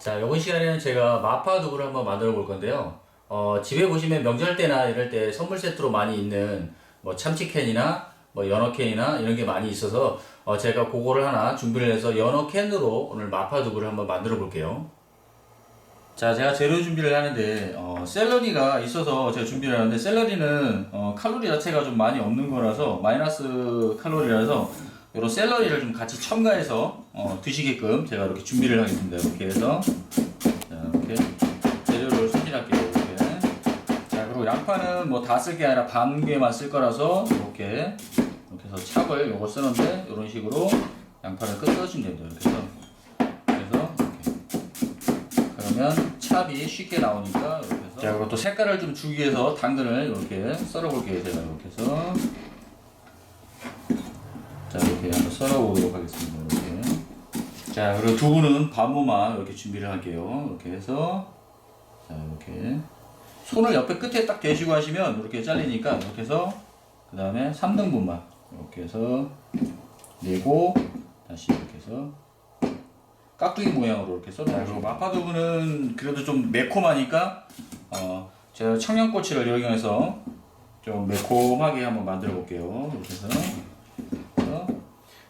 자, 이번 시간에는 제가 마파두부를 한번 만들어 볼 건데요. 어, 집에 보시면 명절 때나 이럴 때 선물 세트로 많이 있는 뭐 참치캔이나 뭐 연어캔이나 이런 게 많이 있어서 어, 제가 그거를 하나 준비를 해서 연어캔으로 오늘 마파두부를 한번 만들어 볼게요. 자, 제가 재료 준비를 하는데 어, 샐러리가 있어서 제가 준비를 하는데 샐러리는 어, 칼로리 자체가 좀 많이 없는 거라서 마이너스 칼로리라서 이런 샐러리를 좀 같이 첨가해서 어, 드시게끔 제가 이렇게 준비를 하겠습니다. 이렇게 해서 자, 이렇게 재료를 손질할게요. 이렇게. 자, 그리고 양파는 뭐 다 쓸 게 아니라 반 개만 쓸 거라서 이렇게 이렇게 해서 찹을 요거 쓰는데 이런 식으로 양파를 끝 써주시면 됩니다. 이렇게 해서 그래서 이렇게 그러면 찹이 쉽게 나오니까 이렇게 해서 자 그리고 또 색깔을 좀 주기 위해서 당근을 이렇게 썰어 볼게요 제가 이렇게 해서 자 이렇게 한번 썰어 보도록 하겠습니다 이렇게. 자 그리고 두부는 반모만 이렇게 준비를 할게요. 이렇게 해서 자 이렇게. 손을 옆에 끝에 딱 대시고 하시면 이렇게 잘리니까 이렇게 해서 그 다음에 3등분만 이렇게 해서 내고 다시 이렇게 해서 깍두기 모양으로 이렇게 그리고 마파두부는 그래도 좀 매콤하니까 어 제가 청양고추를 이용해서 좀 매콤하게 한번 만들어 볼게요. 이렇게 해서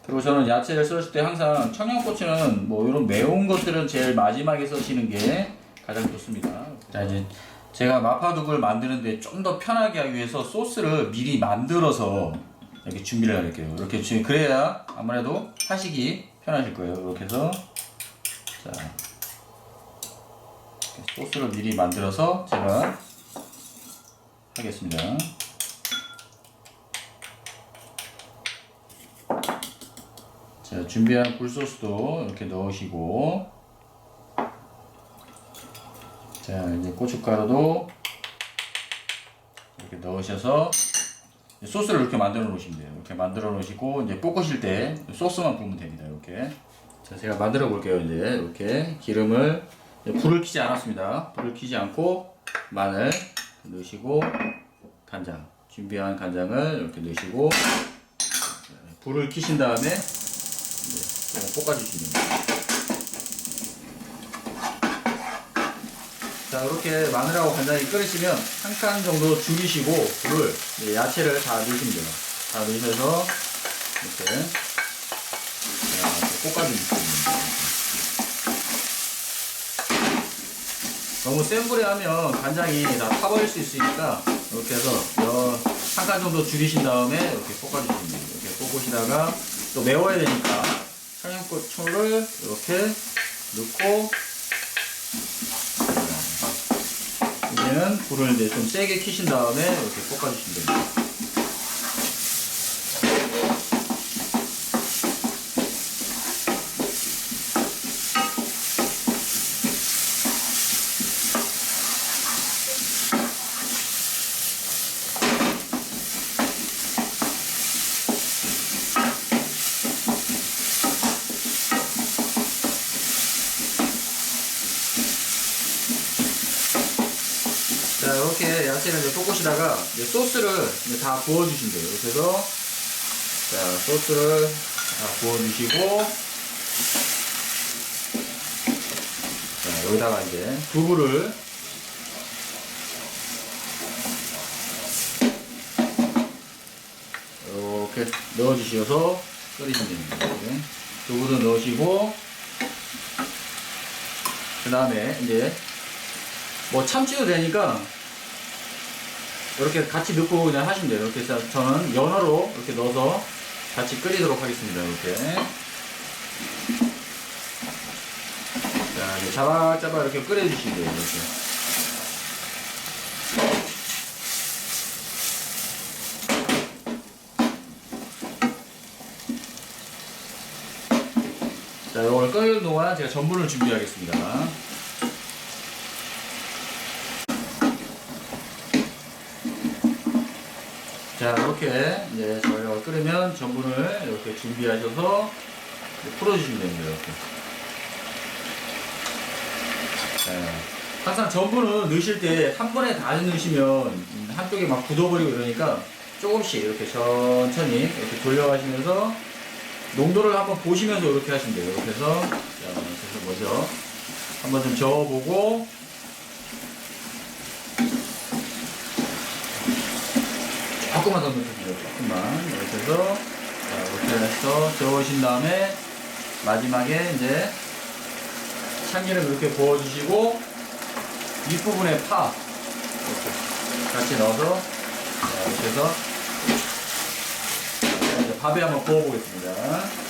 그리고 저는 야채를 썰을 때 항상 청양고추는 뭐 이런 매운 것들은 제일 마지막에 써시는 게 가장 좋습니다. 자 이제 제가 마파두부를 만드는데 좀 더 편하게 하기 위해서 소스를 미리 만들어서 이렇게 준비를 할게요. 이렇게 주- 그래야 아무래도 하시기 편하실 거예요. 이렇게 해서 자, 소스를 미리 만들어서 제가 하겠습니다. 자, 준비한 굴소스도 이렇게 넣으시고, 자, 이제 고춧가루도 이렇게 넣으셔서 소스를 이렇게 만들어 놓으시면 돼요. 이렇게 만들어 놓으시고, 이제 볶으실 때 소스만 부으면 됩니다. 이렇게. 자, 제가 만들어 볼게요. 이제 이렇게 기름을 불을 켜지 않았습니다. 불을 켜지 않고 마늘 넣으시고 간장 준비한 간장을 이렇게 넣으시고 자, 불을 켜신 다음에 이제 조금 볶아주시면 됩니다. 자 이렇게 마늘하고 간장이 끓으시면 한 칸 정도 죽이시고 불을 이제 야채를 다 넣으시면 돼요. 다 넣으셔서 이렇게 자, 볶아주시면 됩니다. 너무 센 불에 하면 간장이 다 타버릴 수 있으니까 이렇게 해서 한 칸 정도 줄이신 다음에 이렇게 볶아주시면 돼요. 이렇게 볶으시다가 또 매워야 되니까 청양고추를 이렇게 넣고 이제는 불을 이제 좀 세게 키신 다음에 이렇게 볶아주시면 됩니다. 자 이렇게 야채를 이제 볶으시다가 이제 소스를 이제 다. 이렇게 해서 자 소스를 다 부어주시고 자 여기다가 이제 두부를 이렇게 넣어주셔서 끓이시면 됩니다. 두부도 넣으시고 그 다음에 이제 뭐 참치도 되니까 이렇게 같이 넣고 그냥 하시면 돼요. 이렇게 해서 저는 연어로 이렇게 넣어서 같이 끓이도록 하겠습니다. 이렇게. 자, 이제 자박자박 이렇게 끓여주시면 돼요. 이렇게. 자, 이걸 끓는 동안 제가 전분을 준비하겠습니다. 자 이렇게 이제 저희가 끓으면 전분을 이렇게 준비하셔서 풀어주시면 됩니다 이렇게. 자, 항상 전분은 넣으실 때 한 번에 다 넣으시면 음, 한쪽에 막 굳어버리고 이러니까 조금씩 이렇게 천천히 이렇게 돌려가시면서 농도를 한번 보시면서 이렇게 하시면 돼요. 이렇게 해서 자, 그래서 먼저 한번 좀 저어보고 조금만 더 넣어주세요. 조금만 이렇게 해서 자, 이렇게 해서 저으신 다음에 마지막에 이제 참기름 이렇게 부어주시고 윗부분에 파 이렇게 같이 넣어서 자, 이렇게 해서 밥에 한번 구워보겠습니다.